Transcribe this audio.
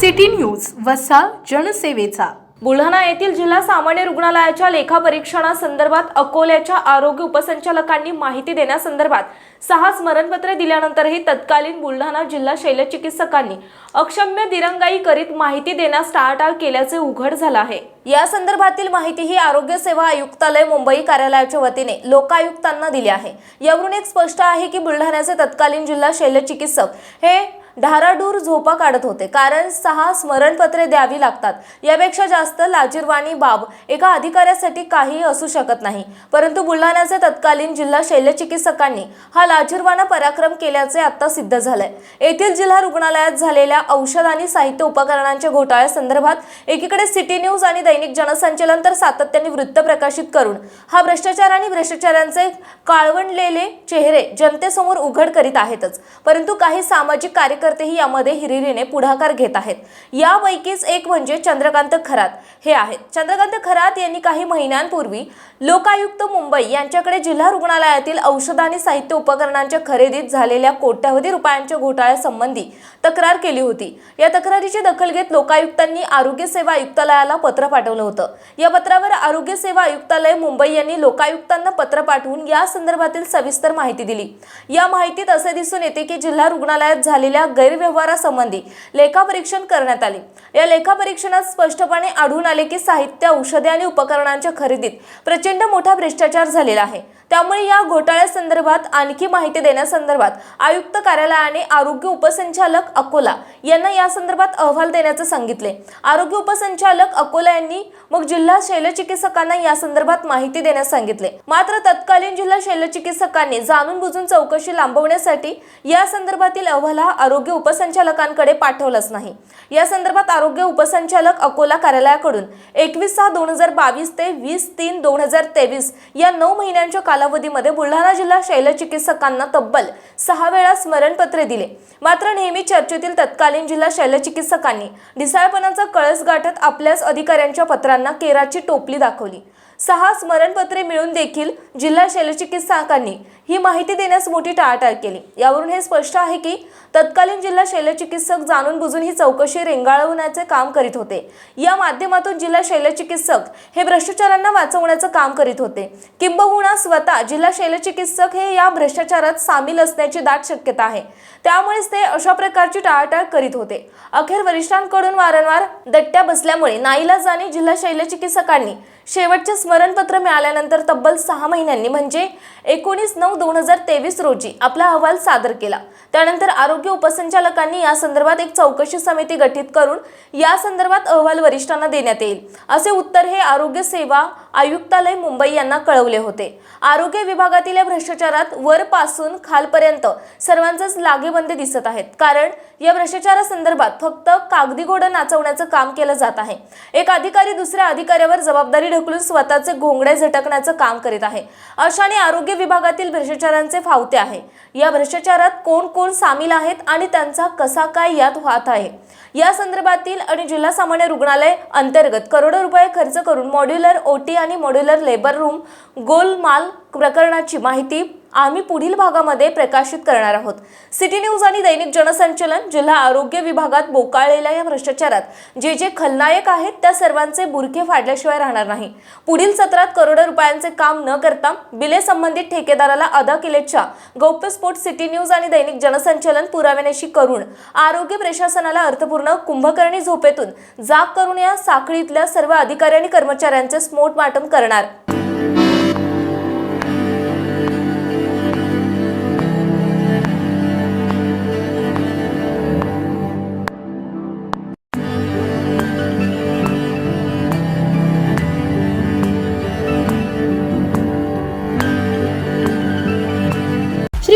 City news वसा जनसेवेचा. बुलढाणा येथील जिल्हा सामान्य रुग्णालयाच्या लेखापरीक्षणासंदर्भात अकोल्याच्या आरोग्य उपसंचालकांनी माहिती देण्यासंदर्भात सहा स्मरणपत्रे दिल्यानंतरही तत्कालीन बुलढाणा जिल्हा शैलचिकित्सकांनी अक्षम्य दिरंगाई करीत माहिती देण्यास टाळाटाळ केल्याचे उघड झालं आहे. या संदर्भातील माहिती ही आरोग्य सेवा आयुक्तालय मुंबई कार्यालयाच्या वतीने लोकायुक्तांना दिली आहे. यावरून एक स्पष्ट आहे की बुलढाण्याचे तत्कालीन जिल्हा शैलचिकित्सक हे धाराडूर झोपा काढत होते. कारण सहा स्मरणपत्रे द्यावी लागतात. यापेक्षा जास्त लाजीरवाणी बाब एका अधिकाऱ्यासाठी काहीही असू शकत नाही. परंतु बुलढाण्याचे तत्कालीन जिल्हा शल्यचिकित्सकांनी हा लाजीरवाणा पराक्रम केल्याचे आता सिद्ध झालंय. येथील जिल्हा रुग्णालयात झालेल्या औषध आणि साहित्य उपकरणांच्या घोटाळ्यासंदर्भात एकीकडे सिटी न्यूज आणि दैनिक जनसंचलन तर सातत्याने वृत्त प्रकाशित करून हा भ्रष्टाचार आणि भ्रष्टाचारांचे काळवंडलेले चेहरे जनतेसमोर उघड करीत आहेतच. परंतु काही सामाजिक कार्यकर्तेही यामध्ये हिरिरीने पुढाकार घेत आहेत. यापैकीच एक म्हणजे चंद्रकांत खरात. हे आहेत. चंद्रकांत खरात यांनी काही महिन्यांपूर्वी लोकायुक्त मुंबई यांच्याकडे जिल्हा रुग्णालयातील औषध आणि साहित्य उपकरणांच्या खरेदीत झालेल्या कोट्यावधी रुपयांच्या घोटाळ्यासंबंधी तक्रार केली होती. या तक्रारीची दखल घेत लोकायुक्तांनी आरोग्य सेवा आयुक्तालयाला पत्र पाठवलं होतं. या पत्रावर आरोग्य सेवा आयुक्तालय मुंबई यांनी लोकायुक्तांना पत्र पाठवून या संदर्भातील सविस्तर माहिती दिली. या माहितीत असे दिसून येते की जिल्हा रुग्णालयात झालेल्या गैरव्यवहारासंबंधी लेखापरीक्षण करण्यात आले. या लेखापरीक्षणात स्पष्टपणे आढळून आले की साहित्य औषधे आणि उपकरणांच्या खरेदीत प्रचंड मोठा भ्रष्टाचार झालेला आहे. त्यामुळे या घोटाळ्यासंदर्भात आणखी माहिती देण्यासंदर्भात आयुक्त कार्यालयाने आरोग्य उपसंचालक अकोला यांना या संदर्भात अहवाल देण्याचे सांगितले. आरोग्य उपसंचालक अकोला यांनी मग जिल्हा शैलचिकित्सकांना या संदर्भात माहिती देण्यास सांगितले. मात्र तत्कालीन जिल्हा शैलचिकित्सकांनी जाणून बुजून चौकशी लांबवण्यासाठी या संदर्भातील अहवाल हा आरोग्य उपसंचालकांकडे पाठवलंच नाही. या संदर्भात आरोग्य उपसंचालक अकोला कार्यालयाकडून एकवीस सहा दोन हजार बावीस ते वीस तीन दोन हजार तेवीस या नऊ महिन्यांच्या कालावधीमध्ये बुलढाणा जिल्हा शैलचिकित्सकांना तब्बल सहा वेळा स्मरणपत्रे दिले. मात्र नेहमी चर्चेतील तत्कालीन जिल्हा शैलचिकित्सकांनी ढिसाळपणाचा कळस गाठत आपल्याच अधिकाऱ्यांच्या पत्रांना केराची टोपली दाखवली. सहा स्मरणपत्रे मिळून देखील जिल्हा शल्यचिकित्सकांनी ही माहिती देण्यास मोठी टाळाटाळ केली. यावरून हे स्पष्ट आहे की तत्कालीन जिल्हा शल्यचिकित्सक जाणून बुजून ही चौकशी रेंगाळवण्याचे काम करीत होते. या माध्यमातून जिल्हा शैलचिकित्सक हे भ्रष्टाचारांना वाचवण्याचं काम करीत होते. किंबहुना स्वतः जिल्हा शल्यचिकित्सक हे या भ्रष्टाचारात सामील असण्याची दाट शक्यता आहे. त्यामुळेच ते अशा प्रकारची टाळाटाळ करीत होते. अखेर वरिष्ठांकडून वारंवार दट्ट्या बसल्यामुळे नाईलाजाने जिल्हा शल्यचिकित्सकांनी शेवटच्या स्मरणपत्र मिळाल्यानंतर तब्बल सहा महिन्यांनी म्हणजे एकोणीस नऊ दोन हजार तेवीस रोजी आपला अहवाल सादर केला. त्यानंतर आरोग्य उपसंचालकांनी या संदर्भात एक चौकशी समिती गठीत करून या संदर्भात अहवाल वरिष्ठांना देण्यात येईल. असे उत्तर हे आरोग्य सेवा आयुक्तालय मुंबई यांना कळवले होते. आरोग्य विभागातील या भ्रष्टाचारात वरपासून खालपर्यंत सर्वांचेच लागेबंदे दिसत आहेत. कारण या भ्रष्टाचारासंदर्भात फक्त कागदी घोडं नाचवण्याचं काम केलं जात आहे. एक अधिकारी दुसऱ्या अधिकाऱ्यावर जबाबदारी ढकलून स्वतः स्वतःचे घोंगडे झटकण्याचं काम करीत आहे. अशाने आरोग्य विभागातील भ्रष्टाचारांचे फावते आहे. या भ्रष्टाचारात कोण कोण सामील आहेत आणि त्यांचा कसा काय यात वाहत आहे? या संदर्भातील आणि जिल्हा सामान्य रुग्णालय अंतर्गत करोडो रुपये खर्च करून मॉड्युलर ओटी आणि मॉड्युलर लेबर रूम गोलमाल प्रकरणाची माहिती आम्ही पुढील भागामध्ये प्रकाशित करणार आहोत. सिटी न्यूज आणि दैनिक जनसंचलन जिल्हा आरोग्य विभागात बोकाळलेल्या या भ्रष्टाचारात जे जे खलनायक आहेत त्या सर्वांचे बुरखे फाडल्याशिवाय राहणार नाही. पुढील सत्रात करोडो रुपयांचे काम न करता बिले संबंधित ठेकेदाराला अदा केल्याच्या गौप्यस्फोट सिटी न्यूज आणि दैनिक जनसंचलन पुराव्यानेशी करून आरोग्य प्रशासनाला अर्थपूर्ण कुंभकर्णी झोपेतून जाग करून या साखळीतल्या सर्व अधिकारी आणि कर्मचाऱ्यांचे स्मोटमाटम करणार.